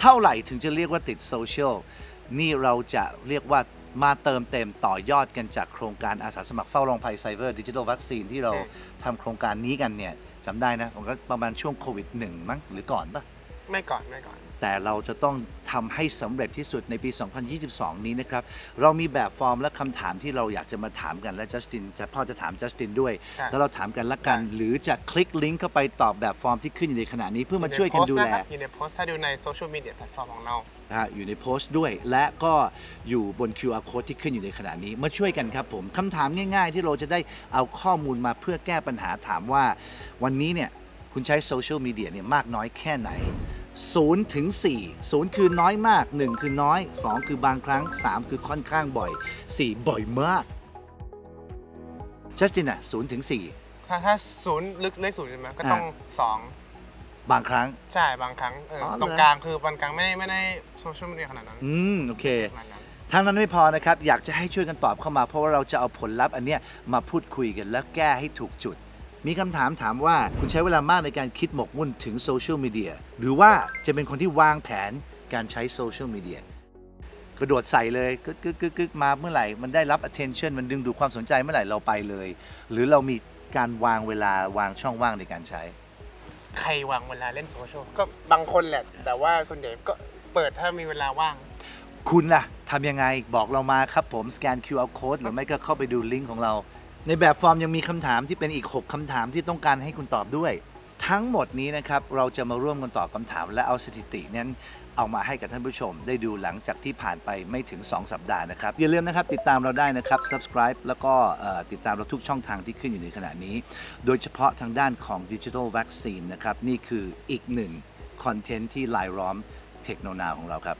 เท่าไหร่ถึงจะเรียกว่าติดโซเชียลนี่เราจะเรียกว่ามาเติมเต็มต่อยอดกันจากโครงการอาสาสมัครเฝ้าระวังภัยไซเบอร์ดิจิทัลวัคซีนที่เราอืมทำโครงการนี้กันเนี่ยจำได้นะผมก็ประมาณช่วงโควิดหนึ่งมั้งหรือก่อนปะ ไม่ก่อนไม่ก่อน แต่เราจะต้องทำให้สำเร็จที่สุดในปี 2022 นี้นะครับ เรามีแบบฟอร์มและคำถามที่เราอยากจะมาถามกันและจัสตินจะพ่อจะถามจัสตินด้วย ใช่แล้วเราถามกันละกัน ใช่ หรือจะคลิกลิงก์เข้าไปตอบแบบฟอร์มที่ขึ้นอยู่ในขณะนี้เพื่อมาช่วยกันดูแล อยู่ในโพสต์ถ้าดูในโซเชียลมีเดียแพลตฟอร์มของเรา นะฮะอยู่ในโพสต์ด้วยและก็อยู่บน QR code ที่ขึ้นอยู่ในขณะนี้ มาช่วยกันครับผมคำถามง่ายๆ ที่เราจะได้เอาข้อมูลมาเพื่อแก้ปัญหาถามว่า วันนี้เนี่ยคุณใช้โซเชียลมีเดียเนี่ยมากน้อยแค่ไหน 0ถึง4 0 คือน้อยมาก 1 คือน้อย 2 คือบางครั้ง 3 คือค่อนข้างบ่อย 4 บ่อยมากจัสตินอะ0ถึงถ้าถ้าศูนย์ลึกเลขศูนย์ใช่ไหมก็ต้องสอง4บางครั้ง ใช่บางครั้งเออออเหรอ ตรงกลางคือบางครั้งไม่ได้ไม่ได้โซเชียลมีเดียขนาดนั้นอืม โอเคขนาดนั้นทั้งนั้นไม่พอนะครับ อยากจะให้ช่วยกันตอบเข้ามา เพราะว่าเราจะเอาผลลัพธ์อันเนี้ยมาพูดคุยกันแล้วแก้ให้ถูกจุด มีคำถามถามว่าคุณใช้เวลามากในการคิดหมกมุ่นถึงโซเชียลมีเดียหรือว่าจะเป็นคนที่วางแผนการใช้โซเชียลมีเดียกระโดดใส่เลยกึกกึกกึกกึกมาเมื่อไหร่ มันได้รับ attention มันดึงดูดความสนใจเมื่อไหร่เราไปเลย หรือเรามีการวางเวลาวางช่องว่างในการใช้ ใครวางเวลาเล่นโซเชียลก็บางคนแหละ แต่ว่าส่วนใหญ่ก็เปิดถ้ามีเวลาว่าง คุณล่ะทำยังไงบอกเรามาครับผมสแกน QR code หรือไม่ก็เข้าไปดูลิงก์ของเรา ในแบบฟอร์มยังมีคำถามที่เป็นอีก 6คำถามที่ต้องการให้คุณตอบด้วย ทั้งหมดนี้นะครับเราจะมาร่วมกันตอบคำถาม และเอาสถิตินั้นเอามาให้กับท่านผู้ชม ได้ดูหลังจากที่ผ่านไปไม่ถึง 2 สัปดาห์นะครับ อย่าลืมนะครับ ติดตามเราได้นะครับ subscribe แล้วก็เอ่อติดตามเราทุกช่องทางที่ขึ้นอยู่ในขณะนี้ โดยเฉพาะทางด้านของ Digital Vaccine นะครับ นี่คืออีกหนึ่งคอนเทนต์ที่ลายล้อมเทคโนโลยีของเราครับ